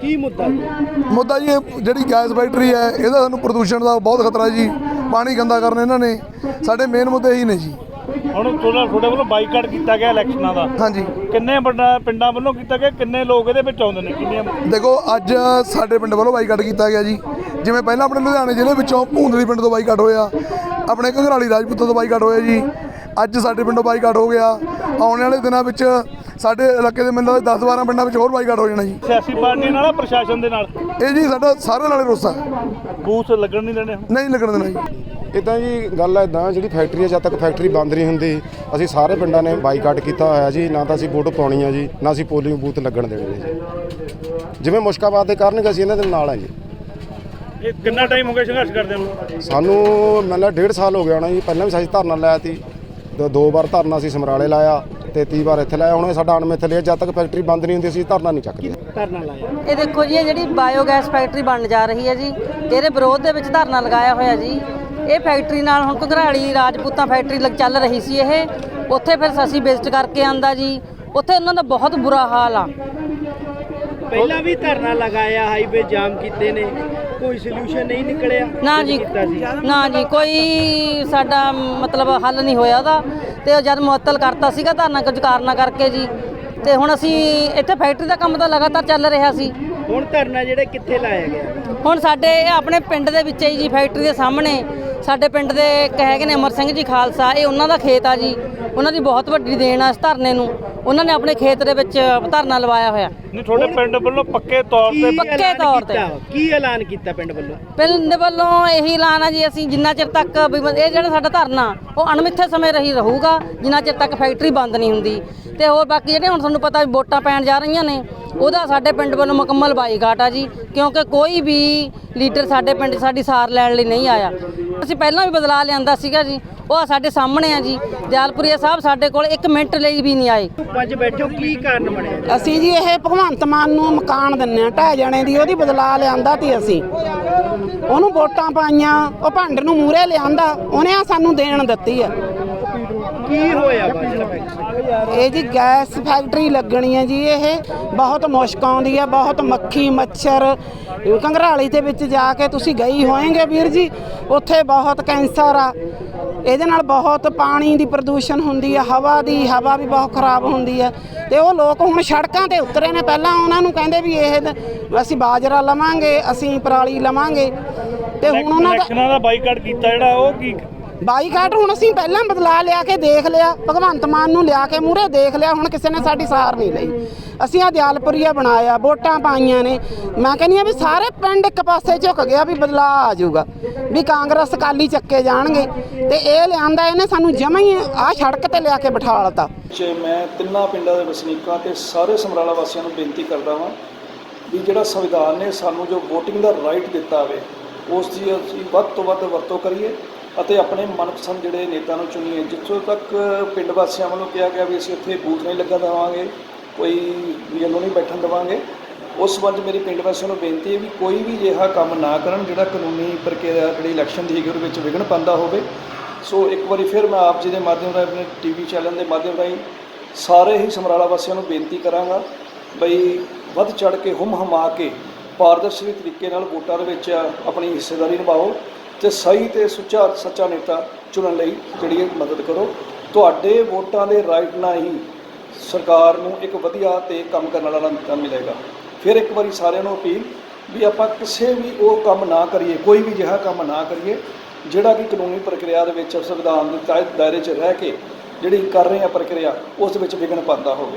ਕੀ ਮੁੱਦਾ ਮੁੱਦਾ ਜੀ ਇਹ ਜਿਹੜੀ ਗੈਸ ਫੈਕਟਰੀ ਹੈ ਇਹਦਾ ਸਾਨੂੰ ਪ੍ਰਦੂਸ਼ਣ ਦਾ ਬਹੁਤ ਖਤਰਾ ਜੀ। ਪਾਣੀ ਗੰਦਾ ਕਰਨ ਇਹਨਾਂ ਨੇ। ਸਾਡੇ ਮੇਨ ਮੁੱਦੇ ਇਹੀ ਨੇ ਜੀ। ਹੁਣ ਤੁਹਾਡਾ ਤੁਹਾਡੇ ਵੱਲੋਂ ਬਾਈਕਾਟ ਕੀਤਾ ਗਿਆ ਇਲੈਕਸ਼ਨਾਂ ਦਾ। ਹਾਂਜੀ। ਕਿੰਨੇ ਵੱਡਾ ਪਿੰਡਾਂ ਵੱਲੋਂ ਕੀਤਾ ਗਿਆ ਕਿੰਨੇ ਲੋਕ ਇਹਦੇ ਵਿੱਚ ਆਉਂਦੇ ਨੇ ਕਿੰਨੀਆਂ ਦੇਖੋ ਅੱਜ ਸਾਡੇ ਪਿੰਡ ਵੱਲੋਂ ਬਾਈਕਾਟ ਕੀਤਾ ਗਿਆ ਜੀ। ਜਿਵੇਂ ਪਹਿਲਾਂ ਆਪਣੇ ਲੁਧਿਆਣੇ ਜ਼ਿਲ੍ਹੇ ਵਿੱਚੋਂ ਭੂੰਦਲੀ ਪਿੰਡ ਤੋਂ ਬਾਈਕਾਟ ਹੋਇਆ। ਆਪਣੇ ਘਗਰਾਲੀ ਰਾਜਪੂਤ ਤੋਂ ਬਾਈਕਾਟ ਹੋਇਆ ਜੀ। ਅੱਜ ਸਾਡੇ ਪਿੰਡੋਂ ਬਾਈਕਾਟ ਹੋ ਗਿਆ। ਆਉਣ ਵਾਲੇ ਦਿਨਾਂ ਵਿੱਚ ਸਾਡੇ ਇਲਾਕੇ ਦੇ ਮੈਨੂੰ ਲੱਗਦਾ 10-12 ਪਿੰਡਾਂ ਵਿੱਚ ਹੋਰ ਬਾਈਕਾਟ ਹੋ ਜਾਣਾ ਜੀ। ਸਿਆਸੀ ਪਾਰਟੀਆਂ ਨਾਲ ਪ੍ਰਸ਼ਾਸਨ ਦੇ ਨਾਲ? ਇਹ ਜੀ ਸਾਡਾ ਸਾਰਿਆਂ ਨਾਲੇ ਰੋਸਾ ਬੂਥ ਲੱਗਣ ਨਹੀਂ ਦੇਣੇ ਹੁਣ? ਨਹੀਂ ਲੱਗਣ ਦੇਣਾ ਜੀ। ਇਦਾਂ ਜੀ ਗੱਲ ਹੈ ਇਦਾਂ ਜਿਹੜੀ ਫੈਕਟਰੀ ਹੈ ਜਦ ਤੱਕ ਫੈਕਟਰੀ ਬੰਦ ਨਹੀਂ ਹੁੰਦੀ ਅਸੀਂ ਸਾਰੇ ਪਿੰਡਾਂ ਨੇ ਬਾਈਕਾਟ ਕੀਤਾ ਹੋਇਆ ਜੀ ਨਾ ਤਾਂ ਅਸੀਂ ਵੋਟ ਪਾਉਣੀ ਆ ਜੀ ਨਾ ਅਸੀਂ ਪੋਲਿੰਗ ਬੂਥ ਲੱਗਣ ਦੇਣੇ ਨੇ ਜੀ। ਜਿਵੇਂ ਮੁਸ਼ਕਾਬਾਦ ਦੇ ਕਰਨਗੇ ਅਸੀਂ ਇਹਨਾਂ ਦੇ ਨਾਲ ਆ ਜੀ। ਇਹ ਕਿੰਨਾ ਟਾਈਮ ਹੋ ਗਿਆ ਸੰਘਰਸ਼ ਕਰਦਿਆਂ ਨੂੰ? ਸਾਨੂੰ ਮਤਲਬ ਡੇਢ ਸਾਲ ਹੋ ਗਿਆ ਹੋਣਾ ਜੀ ਪਹਿਲਾਂ ਵੀ ਅਸੀਂ ਧਰਨਾ ਲਾਇਆ ਸੀ ਦੋ- ਦੋ ਵਾਰ ਧਰਨਾ ਅਸੀਂ ਸਮਰਾਲੇ ਲਾਇਆ। ਤੇ 30 ਵਾਰ ਇੱਥੇ ਲਾਇਆ। ਹੁਣ ਇਹ ਸਾਡਾ ਅਣਮਿੱਥ ਲਿਆ। ਜਦ ਤੱਕ ਫੈਕਟਰੀ ਬੰਦ ਨਹੀਂ ਹੁੰਦੀ ਅਸੀਂ ਧਰਨਾ ਨਹੀਂ ਚੱਕਦੇ। ਇਹ ਦੇਖੋ ਜੀ ਇਹ ਜਿਹੜੀ ਬਾਇਓਗੈਸ ਫੈਕਟਰੀ ਬਣਨ ਜਾ ਰਹੀ ਹੈ ਜੀ ਇਹਦੇ ਵਿਰੋਧ ਦੇ ਵਿੱਚ ਧਰਨਾ ਲਗਾਇਆ ਹੋਇਆ ਜੀ। ਇਹ ਫੈਕਟਰੀ ਨਾਲ ਹੁਣ ਘਗਰਾਲੀ ਰਾਜਪੂਤਾਂ ਫੈਕਟਰੀ ਲੱਗ ਚੱਲ ਰਹੀ ਸੀ ਇਹ। ਉੱਥੇ ਫਿਰ ਅਸੀਂ ਵਿਜ਼ਿਟ ਕਰਕੇ ਆਂਦਾ ਜੀ। ਉੱਥੇ ਉਹਨਾਂ ਦਾ ਬਹੁਤ ਬੁਰਾ ਹਾਲ ਆ। ਪਹਿਲਾਂ ਵੀ ਧਰਨਾ ਲਗਾਇਆ ਹਾਈਵੇ ਜਾਮ ਕੀਤੇ ਨੇ। ਕੋਈ ਸੋਲੂਸ਼ਨ ਨਹੀਂ ਨਿਕਲਿਆ। ਨਾ ਜੀ ਸੀ? ਨਾ ਜੀ ਕੋਈ ਸਾਡਾ ਮਤਲਬ ਹੱਲ ਨਹੀਂ ਹੋਇਆ ਉਹਦਾ। ਤੇ ਉਹ ਜਦ ਮੁਅੱਤਲ ਕਰਤਾ ਸੀਗਾ ਧਰਨਾ ਕੁਝ ਕਾਰਨਾਂ ਕਰਕੇ ਜੀ। ਤੇ ਹੁਣ ਅਸੀਂ ਇੱਥੇ ਫੈਕਟਰੀ ਦਾ ਕੰਮ ਤਾਂ ਲਗਾਤਾਰ ਚੱਲ ਰਿਹਾ ਸੀ। ਹੁਣ ਧਰਨਾ ਜਿਹੜੇ ਕਿੱਥੇ ਲਾਇਆ ਗਿਆ? ਹੁਣ ਸਾਡੇ ਇਹ ਆਪਣੇ ਪਿੰਡ ਦੇ ਵਿੱਚ ਹੀ ਜੀ ਫੈਕਟਰੀ ਦੇ ਸਾਹਮਣੇ। ਸਾਡੇ ਪਿੰਡ ਦੇ ਇੱਕ ਹੈਗੇ ਨੇ ਅਮਰ ਸਿੰਘ ਜੀ ਖਾਲਸਾ ਇਹ ਉਹਨਾਂ ਦਾ ਖੇਤ ਆ ਜੀ। ਉਹਨਾਂ ਦੀ ਬਹੁਤ ਵੱਡੀ ਦੇਣ ਆ ਇਸ ਧਰਨੇ ਨੂੰ। ਉਹਨਾਂ ਨੇ ਆਪਣੇ ਖੇਤ ਦੇ ਵਿੱਚ ਧਰਨਾ ਲਵਾਇਆ ਹੋਇਆ। ਨਹੀਂ ਤੁਹਾਡੇ ਪਿੰਡ ਵੱਲੋਂ ਪੱਕੇ ਤੌਰ ਤੇ ਪੱਕੇ ਤੌਰ ਤੇ। ਕੀ ਐਲਾਨ ਕੀਤਾ ਪਿੰਡ ਵੱਲੋਂ? ਪਿੰਡ ਵੱਲੋਂ ਇਹੀ ਐਲਾਨ ਆ ਜੀ ਅਸੀਂ ਜਿੰਨਾ ਚਿਰ ਤੱਕ ਇਹ ਜਿਹੜਾ ਸਾਡਾ ਧਰਨਾ ਉਹ ਅਣਮਿੱਥੇ ਸਮੇਂ ਰਹੀ ਰਹੂਗਾ ਜਿੰਨਾ ਚਿਰ ਤੱਕ ਫੈਕਟਰੀ ਬੰਦ ਨਹੀਂ ਹੁੰਦੀ। ਤੇ ਹੋਰ ਬਾਕੀ ਜਿਹੜੇ ਹੁਣ ਤੁਹਾਨੂੰ ਪਤਾ ਵੀ ਵੋਟਾਂ ਪੈਣ ਜਾ ਰਹੀਆਂ ਨੇ ਉਹਦਾ ਸਾਡੇ ਪਿੰਡ ਵੱਲੋਂ ਮੁਕੰਮਲ ਬਾਈਕਾਟ ਆ ਜੀ ਕਿਉਂਕਿ ਕੋਈ ਵੀ ਲੀਡਰ ਸਾਡੇ ਪਿੰਡ ਸਾਡੀ ਸਾਰ ਲੈਣ ਲਈ ਨਹੀਂ ਆਇਆ। ਅਸੀਂ ਪਹਿਲਾਂ ਵੀ ਬਦਲਾ ਲਿਆਂਦਾ ਸੀਗਾ ਜੀ ਉਹ ਸਾਡੇ ਸਾਹਮਣੇ ਆ ਜੀ ਦਿਆਲਪੁਰੀਆ ਸਾਹਿਬ ਸਾਡੇ ਕੋਲ 1 ਮਿੰਟ ਲਈ ਵੀ ਨਹੀਂ ਆਏ। ਪੰਜ ਬੈਠੋ ਕੀ ਕਾਰਨ ਬਣਿਆ ਅਸੀਂ ਜੀ ਇਹ ਭਗਵੰਤ ਮਾਨ ਨੂੰ ਮਕਾਨ ਦਿੰਨੇ ਆ ਢਹਿ ਜਾਣੇ ਦੀ ਉਹਦੀ ਬਦਲਾ ਲਿਆਂਦਾ ਤੇ ਅਸੀਂ। ਉਹਨੂੰ ਵੋਟਾਂ ਪਾਈਆਂ ਉਹ ਭੰਡ ਨੂੰ ਮੂਰੇ ਲਿਆਂਦਾ ਉਹਨੇ ਆ ਸਾਨੂੰ ਦੇਣ ਦਿੱਤੀ ਆ। ਕੀ ਹੋਇਆ ਬਾਜਰਾ ਫੈਕਟਰੀ ਇਹ ਜੀ ਗੈਸ ਫੈਕਟਰੀ ਲੱਗਣੀ ਹੈ ਜੀ ਇਹ ਬਹੁਤ ਮੁਸ਼ਕ ਆਉਂਦੀ ਹੈ ਬਹੁਤ ਮੱਖੀ ਮੱਛਰ ਕੰਗਰਾਲੀ ਦੇ ਵਿੱਚ ਜਾ ਕੇ ਤੁਸੀਂ ਗਈ ਹੋਏਗੇ ਵੀਰ ਜੀ ਉੱਥੇ ਬਹੁਤ ਕੈਂਸਰ ਆ। ਇਹਦੇ ਨਾਲ ਬਹੁਤ ਪਾਣੀ ਦੀ ਪ੍ਰਦੂਸ਼ਣ ਹੁੰਦੀ ਹੈ ਹਵਾ ਦੀ ਹਵਾ ਵੀ ਬਹੁਤ ਖਰਾਬ ਹੁੰਦੀ ਹੈ। ਤੇ ਉਹ ਲੋਕ ਹੁਣ ਸੜਕਾਂ ਤੇ ਉਤਰੇ ਨੇ ਪਹਿਲਾਂ ਉਹਨਾਂ ਨੂੰ ਕਹਿੰਦੇ ਵੀ ਇਹ ਅਸੀਂ ਬਾਜਰਾ ਲਵਾਂਗੇ ਅਸੀਂ ਪਰਾਲੀ ਲਵਾਂਗੇ। ਤੇ ਹੁਣ ਉਹਨਾਂ ਦਾ ਇਲੈਕਸ਼ਨਾਂ ਦਾ ਬਾਈਕਾਟ ਕੀਤਾ ਜਿਹੜਾ ਉਹ ਕੀ ਬਾਈਕਾਟ ਹੁਣ ਅਸੀਂ ਪਹਿਲਾਂ ਬਦਲਾ ਲਿਆ ਕੇ ਦੇਖ ਲਿਆ, ਭਗਵੰਤ ਮਾਨ ਨੂੰ ਲਿਆ ਕੇ ਮੂਹਰੇ ਦੇਖ ਲਿਆ, ਹੁਣ ਕਿਸੇ ਨੇ ਸਾਡੀ ਸਾਰ ਨਹੀਂ ਲਈ। ਅਸੀਂ ਆ ਦਿਆਲਪੁਰੀਆ ਬਣਾਇਆ, ਵੋਟਾਂ ਪਾਈਆਂ ਨੇ। ਮੈਂ ਕਹਿੰਦੀ ਆ ਵੀ ਸਾਰੇ ਪਿੰਡ ਇੱਕ ਪਾਸੇ ਝੁਕ ਗਿਆ ਵੀ ਬਦਲਾ ਆ ਜਾਊਗਾ, ਵੀ ਕਾਂਗਰਸ ਅਕਾਲੀ ਚੱਕੇ ਜਾਣਗੇ। ਤੇ ਇਹ ਲਿਆਂਦਾ ਇਹਨੇ ਸਾਨੂੰ ਜਮਾਂ ਹੀ ਆ ਸੜਕ ਤੇ ਲਿਆ ਕੇ ਬਿਠਾ ਲਤਾ ਚ ਮੈਂ ਤਿੰਨਾਂ ਪਿੰਡਾਂ ਦੇ ਵਸਨੀਕਾਂ ਤੇ ਸਾਰੇ ਸਮਰਾਲਾ ਵਾਸੀਆਂ ਨੂੰ ਬੇਨਤੀ ਕਰਦਾ ਹਾਂ ਵੀ ਜਿਹੜਾ ਸੰਵਿਧਾਨ ਨੇ ਸਾਨੂੰ ਜੋ VOTING ਦਾ ਰਾਈਟ ਦਿੱਤਾ ਹੋਵੇ ਉਸ ਦੀ ਅਸੀਂ ਵੱਧ ਤੋਂ ਵੱਧ ਵਰਤੋਂ ਕਰੀਏ। ਅਤੇ ਆਪਣੇ ਮਨਪਸੰਦ ਜਿਹੜੇ ਨੇਤਾ ਨੂੰ ਚੁਣੀਏ। ਜਿੱਥੋਂ ਤੱਕ ਪਿੰਡ ਵਾਸੀਆਂ ਵੱਲੋਂ ਕਿਹਾ ਗਿਆ ਵੀ ਅਸੀਂ ਇੱਥੇ ਬੂਥ ਨਹੀਂ ਲੱਗਾ ਦੇਵਾਂਗੇ, ਕੋਈ ਵੀ ਇਹਨੂੰ ਨਹੀਂ ਬੈਠਣ ਦੇਵਾਂਗੇ, ਉਸ ਸੰਬੰਧ ਮੇਰੀ ਪਿੰਡ ਵਾਸੀਆਂ ਨੂੰ ਬੇਨਤੀ ਹੈ ਵੀ ਕੋਈ ਵੀ ਅਜਿਹਾ ਕੰਮ ਨਾ ਕਰਨ ਜਿਹੜਾ ਕਾਨੂੰਨੀ ਪ੍ਰਕਿਰਿਆ ਜਿਹੜੀ ਇਲੈਕਸ਼ਨ ਦੀ ਹੈਗੀ ਉਹਦੇ ਵਿੱਚ ਵਿਘਨ ਪਾਉਂਦਾ ਹੋਵੇ। ਸੋ ਇੱਕ ਵਾਰੀ ਫਿਰ ਮੈਂ ਆਪ ਜੀ ਦੇ ਮਾਧਿਅਮ ਰਾਹੀਂ, ਆਪਣੇ ਟੀਵੀ ਚੈਨਲ ਦੇ ਮਾਧਿਅਮ ਰਾਹੀਂ ਸਾਰੇ ਹੀ ਸਮਰਾਲਾ ਵਾਸੀਆਂ ਨੂੰ ਬੇਨਤੀ ਕਰਾਂਗਾ ਬਈ ਵੱਧ ਚੜ ਕੇ ਹੁਮ ਹਮਾ ਕੇ ਪਾਰਦਰਸ਼ੀ ਤਰੀਕੇ ਨਾਲ ਵੋਟਾਂ ਦੇ ਵਿੱਚ ਆਪਣੀ ਹਿੱਸੇਦਾਰੀ ਨਿਭਾਓ। ਤੇ ਸਹੀ ਤੇ ਸੁੱਚਾ, ਸੱਚਾ ਨੇਤਾ ਚੁਣਨ ਲਈ ਜਿਹੜੀ ਇਹ ਮਦਦ ਕਰੋ। ਤੁਹਾਡੇ ਵੋਟਾਂ ਦੇ ਰਾਈਟ ਨਾਲ ਹੀ ਸਰਕਾਰ ਨੂੰ ਇੱਕ ਵਧੀਆ ਤੇ ਕੰਮ ਕਰਨ ਵਾਲਾ ਨੇਤਾ ਮਿਲੇਗਾ। ਫਿਰ ਇੱਕ ਵਾਰੀ ਸਾਰਿਆਂ ਨੂੰ ਅਪੀਲ ਵੀ ਆਪਾਂ ਕਿਸੇ ਵੀ ਉਹ ਕੰਮ ਨਾ ਕਰੀਏ, ਕੋਈ ਵੀ ਅਜਿਹਾ ਕੰਮ ਨਾ ਕਰੀਏ, ਜਿਹੜਾ ਕਿ ਕਾਨੂੰਨੀ ਪ੍ਰਕਿਰਿਆ ਦੇ ਵਿੱਚ ਸੰਵਿਧਾਨ ਦੇ ਤਹਿਤ ਦਾਇਰੇ 'ਚ ਰਹਿ ਕੇ ਜਿਹੜੀ ਕਰ ਰਹੇ ਆ ਪ੍ਰਕਿਰਿਆ, ਉਸ ਵਿੱਚ ਵਿਘਨ ਪਾਉਂਦਾ ਹੋਵੇ।